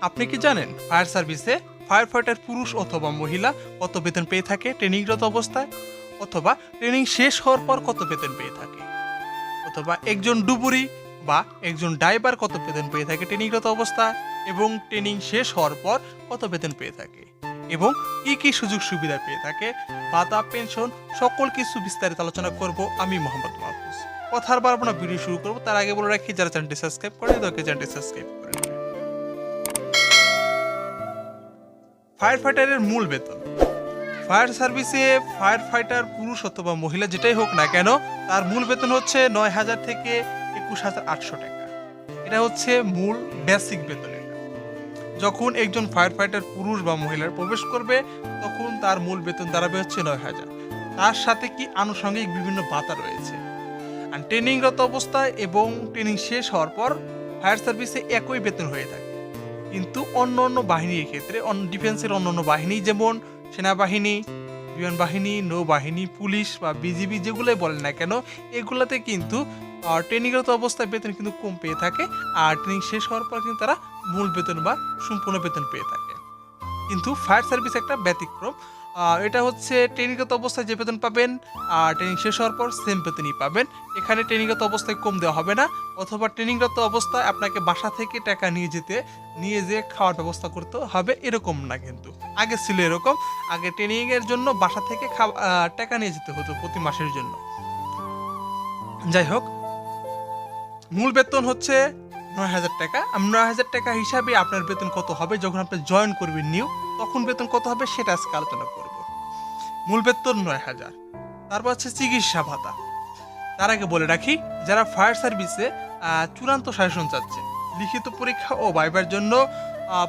আপনি কি জানেন, ফায়ার সার্ভিসে ফায়ার ফাইটার পুরুষ অথবা মহিলা কত বেতন পেয়ে থাকে ট্রেনিংরত অবস্থায়? অথবা ট্রেনিং শেষ হওয়ার পর কত বেতন পেয়ে থাকে? অথবা একজন ডুবুরি বা একজন ড্রাইভার কত বেতন পেয়ে থাকে ট্রেনিংরত অবস্থায়? এবং ট্রেনিং শেষ হওয়ার পর কত বেতন পেয়ে থাকে? এবং কি কি সুযোগ সুবিধা পেয়ে থাকে? ভাতা, পেনশন, সকল কিছু বিস্তারিত আলোচনা করব আমি মোহাম্মদ মাহফুজ। কথার বারবো না ভিডিও শুরু করব। তার আগে বলে রাখি, যারা চ্যানেলটি সাবস্ক্রাইব করে তাদেরকে চ্যানেলটি সাবস্ক্রাইব করে। ফায়ার ফাইটারের মূল বেতন। ফায়ার সার্ভিসে ফায়ার ফাইটার পুরুষ অথবা মহিলা যেটাই হোক না কেন, তার মূল বেতন হচ্ছে নয় হাজার থেকে একুশ হাজার আটশো টাকা। এটা হচ্ছে মূল বেসিক বেতন যখন একজন ফায়ার ফাইটার পুরুষ বা মহিলার প্রবেশ করবে, তখন তার মূল বেতন দাঁড়াবে হচ্ছে নয় হাজার। তার সাথে কি আনুষঙ্গিক বিভিন্ন ভাতা রয়েছে? ট্রেনিংরত অবস্থায় এবং ট্রেনিং শেষ হওয়ার পর ফায়ার সার্ভিসে একই বেতন হয়ে থাকে। কিন্তু অন্য অন্য বাহিনীর ক্ষেত্রে, অন্য ডিফেন্সের অন্য অন্য বাহিনী যেমন সেনাবাহিনী বিমান বাহিনী নৌবাহিনী, পুলিশ বা বিজিবি যেগুলোই বলেন না কেন, এগুলোতে কিন্তু ট্রেনিংরত অবস্থায় বেতন কিন্তু কম পেয়ে থাকে আর ট্রেনিং শেষ হওয়ার পর কিন্তু তারা মূল বেতন বা সম্পূর্ণ বেতন পেয়ে থাকে। কিন্তু ফায়ার সার্ভিস একটা ব্যতিক্রম। এটা হচ্ছে ট্রেনিংগত অবস্থায় যে বেতন পাবেন, আর ট্রেনিং শেষ হওয়ার পর সেম বেতনই পাবেন। এখানে ট্রেনিংগত অবস্থায় কম দেওয়া হবে না, অথবা ট্রেনিংরত অবস্থায় আপনাকে বাসা থেকে টাকা নিয়ে যেতে, নিয়ে যেয়ে খাওয়ার ব্যবস্থা করতে হবে এরকম না কিন্তু। আগে ছিল এরকম, আগে ট্রেনিংয়ের জন্য বাসা থেকে খাওয়া- টাকা নিয়ে যেতে হতো প্রতি মাসের জন্য। যাই হোক, মূল বেতন হচ্ছে নয় হাজার টাকা। নয় হাজার টাকা হিসাবে আপনার বেতন কত হবে যখন আপনি জয়েন করবেন নিউ তখন বেতন কত হবে সেটা আজকে আলোচনা করব। মূল বেতন নয় হাজার। তারপর আছে চিকিৎসা ভাতা। তার আগে বলে রাখি, যারা ফায়ার সার্ভিসে চূড়ান্ত সাজেশন চাচ্ছে, লিখিত পরীক্ষা ও ভাইবার জন্য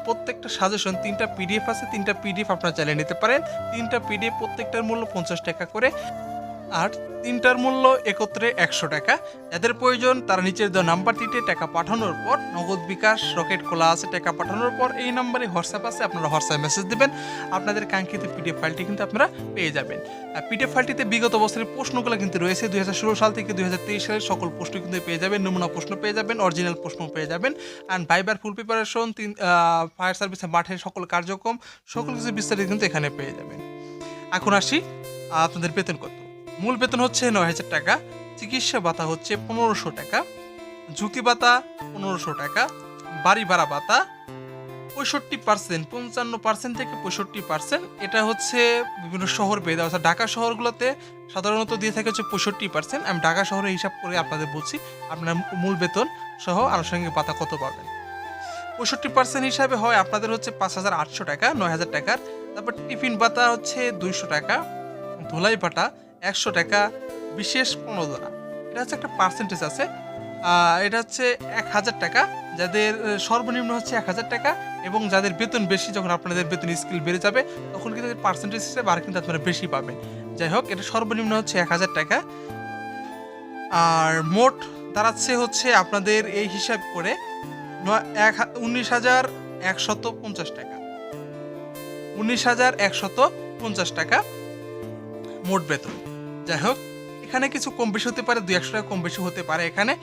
প্রত্যেকটা সাজেশন, তিনটা পিডিএফ আছে, তিনটা পিডিএফ আপনারা চালিয়ে নিতে পারেন। তিনটা পিডিএফ প্রত্যেকটার মূল্য পঞ্চাশ টাকা করে। আর তিনটার মূল্য একত্রে একশো টাকা। যাদের প্রয়োজন, তারা নিচের দেওয়া নাম্বারটিতে টাকা পাঠানোর পর, নগদ বিকাশ, রকেট খোলা আছে, টাকা পাঠানোর পর এই নাম্বারে হোয়াটসঅ্যাপ আছে, আপনারা হোয়াটসঅ্যাপ মেসেজ দেবেন। আপনাদের কাঙ্ক্ষিত পিডিএফ ফাইলটি কিন্তু আপনারা পেয়ে যাবেন। পিডিএফ ফাইলটিতে বিগত বছরের প্রশ্নগুলো কিন্তু রয়েছে। দুই হাজার ষোলো সাল থেকে দুই হাজার তেইশ সালের সকল প্রশ্ন কিন্তু পেয়ে যাবেন, নমুনা প্রশ্ন পেয়ে যাবেন অরিজিনাল প্রশ্ন পেয়ে যাবেন। অ্যান্ড ভাইবার ফুল প্রিপারেশন তিন ফায়ার সার্ভিসের মাঠের সকল কার্যক্রম, সকল কিছু বিস্তারিত কিন্তু এখানে পেয়ে যাবেন। এখন আসি আপনাদের বেতন কত? মূল বেতন হচ্ছে নয় হাজার টাকা, চিকিৎসা ভাতা হচ্ছে পনেরোশো টাকা, ঝুঁকি ভাতা পনেরোশো টাকা, বাড়ি ভাড়া ভাতা পঁয়ষট্টি পার্সেন্ট পঞ্চান্ন পার্সেন্ট থেকে পঁয়ষট্টি পার্সেন্ট এটা হচ্ছে বিভিন্ন শহর পেয়ে দেওয়া ঢাকা শহরগুলোতে সাধারণত দিয়ে থাকে হচ্ছে পঁয়ষট্টি পার্সেন্ট আমি ঢাকা শহরে হিসাব করে আপনাদের বলছি, আপনার মূল বেতন সহ আনুষঙ্গিক ভাতা কত পাবেন। পঁয়ষট্টি পার্সেন্ট হিসাবে হয় আপনাদের হচ্ছে পাঁচ হাজার আটশো টাকা নয় হাজার টাকার। তারপর টিফিন ভাতা হচ্ছে দুইশো টাকা, ধুলাই ভাতা একশো টাকা, বিশেষ প্রণোদনা এটা হচ্ছে একটা পার্সেন্টেজ আছে। এটা হচ্ছে এক হাজার টাকা। যাদের সর্বনিম্ন হচ্ছে এক হাজার টাকা এবং যাদের বেতন বেশি, যখন আপনাদের বেতন স্কিল বেড়ে যাবে, তখন কিন্তু পার্সেন্টেজ হিসেবে আর কিন্তু আপনারা বেশি পাবেন। যাই হোক, এটা সর্বনিম্ন হচ্ছে এক হাজার টাকা। আর মোট দাঁড়াচ্ছে হচ্ছে আপনাদের এই হিসাব করে এক উনিশ হাজার একশত পঞ্চাশ টাকা। উনিশ হাজার একশত পঞ্চাশ টাকা মোট বেতন। যাই হোক এখানে কিছু কম বেশি হতে পারে দুই একশো টাকা কম বেশি হতে পারে এখানে।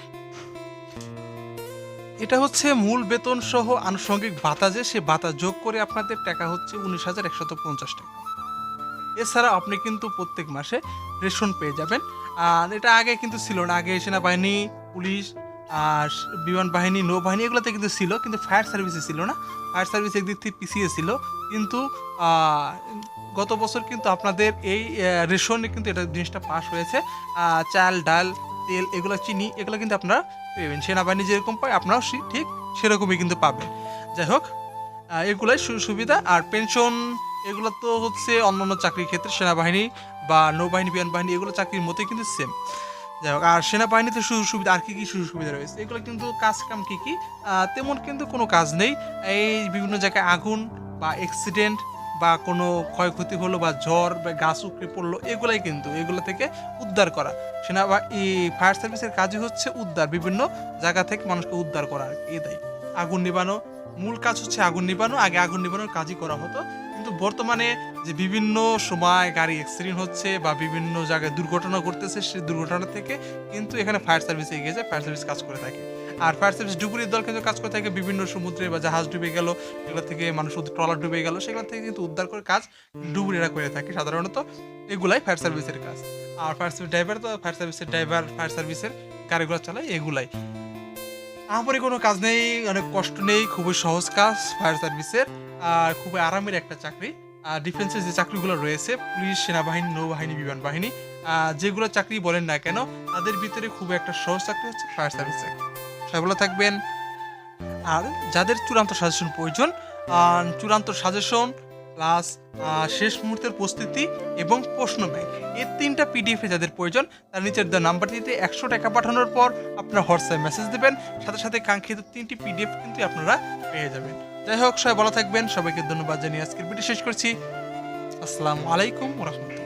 এটা হচ্ছে মূল বেতন সহ আনুষঙ্গিক ভাতা যে, সে ভাতা যোগ করে আপনাদের টাকা হচ্ছে উনিশ হাজার একশত পঞ্চাশ টাকা। এছাড়া আপনি কিন্তু প্রত্যেক মাসে রেশন পেয়ে যাবেন। আর এটা আগে কিন্তু ছিল না, আগে সেনাবাহিনী, পুলিশ, আর বিমান বাহিনী, নৌবাহিনী এগুলোতে কিন্তু ছিল, কিন্তু ফায়ার সার্ভিসে ছিল না। ফায়ার সার্ভিস একদিক থেকে পিছিয়ে ছিল, কিন্তু গত বছর কিন্তু আপনাদের এই রেশনে কিন্তু এটা জিনিসটা পাস হয়েছে। চাল, ডাল, তেল, এগুলো চিনি, এগুলো কিন্তু আপনারা পেবেন। সেনাবাহিনী যেরকম পায় আপনারাও ঠিক সেরকমই কিন্তু পাবেন। যাই হোক এগুলাই সুবিধা। আর পেনশন এগুলো তো হচ্ছে অন্যান্য চাকরির ক্ষেত্রে সেনাবাহিনী বা নৌবাহিনী বিমান বাহিনী এগুলো চাকরির মতোই কিন্তু সেম যাই হোক, আর সেনাবাহিনীতে সুযোগ সুবিধা আর কী কী সুযোগ সুবিধা রয়েছে? এগুলো কিন্তু কাজ কাম কি কি? তেমন কিন্তু কোনো কাজ নেই। এই বিভিন্ন জায়গায় আগুন বা অ্যাক্সিডেন্ট বা কোনো ক্ষয়ক্ষতি হলো বা ঝড় বা গাছ উপড়ে পড়ল, এগুলাই কিন্তু এগুলো থেকে উদ্ধার করা। সেনা বা এই ফায়ার সার্ভিসের কাজই হচ্ছে উদ্ধার, বিভিন্ন জায়গা থেকে মানুষকে উদ্ধার করা এটাই আগুন নিবানো, মূল কাজ হচ্ছে আগুন নিবানো, আগে আগুন নিবানোর কাজই করা হতো। কিন্তু বর্তমানে যে বিভিন্ন সময় গাড়ি অ্যাক্সিডেন্ট হচ্ছে বা বিভিন্ন জায়গায় দুর্ঘটনা ঘটতেছে, সেই দুর্ঘটনা থেকে কিন্তু এখানে ফায়ার সার্ভিস এগিয়ে যায়, ফায়ার সার্ভিস কাজ করে থাকে। আর ফায়ার সার্ভিস ডুবুরির দল কিন্তু কাজ করে থাকে বিভিন্ন সমুদ্রে বা জাহাজ ডুবে গেল সেগুলো থেকে মানুষ ট্রলার ডুবে গেল, সেগুলো থেকে কিন্তু উদ্ধার করে কাজ ডুবুরিরা করে থাকে সাধারণত। এগুলাই ফায়ার সার্ভিসের কাজ। আর ফায়ার সার্ভিস ড্রাইভার তো ফায়ার সার্ভিসের ড্রাইভার ফায়ার সার্ভিসের গাড়িগুলো চালায় এগুলাই। আমারই কোনো কাজ নেই, অনেক কষ্ট নেই, খুবই সহজ কাজ ফায়ার সার্ভিসের আর খুবই আরামের একটা চাকরি। আর ডিফেন্সের যে চাকরিগুলো রয়েছে, পুলিশ, সেনাবাহিনী, নৌবাহিনী, বিমান বাহিনী যেগুলো চাকরি বলেন না কেন, তাদের ভিতরে খুব একটা সহজ চাকরি হচ্ছে ফায়ার সার্ভিস চাকরি সবাই ভালো থাকবেন। আর যাদের চূড়ান্ত সাজেশন প্রয়োজন চূড়ান্ত সাজেশন প্লাস শেষ মুহূর্তের প্রস্তুতি এবং প্রশ্ন ব্যাংক এই তিনটা পিডিএফে যাদের প্রয়োজন, তার নিচের দেওয়া নাম্বারটিতে একশো টাকা পাঠানোর পর আপনারা হোয়াটসঅ্যাপ মেসেজ দেবেন। সাথে সাথে কাঙ্ক্ষিত তিনটি পিডিএফ কিন্তু আপনারা পেয়ে যাবেন। যাই হোক, সবাই ভালো থাকবেন। সবাইকে ধন্যবাদ জানিয়ে আজকের ভিডিও শেষ করছি। আসসালামু আলাইকুম রহমতুল্লাহ।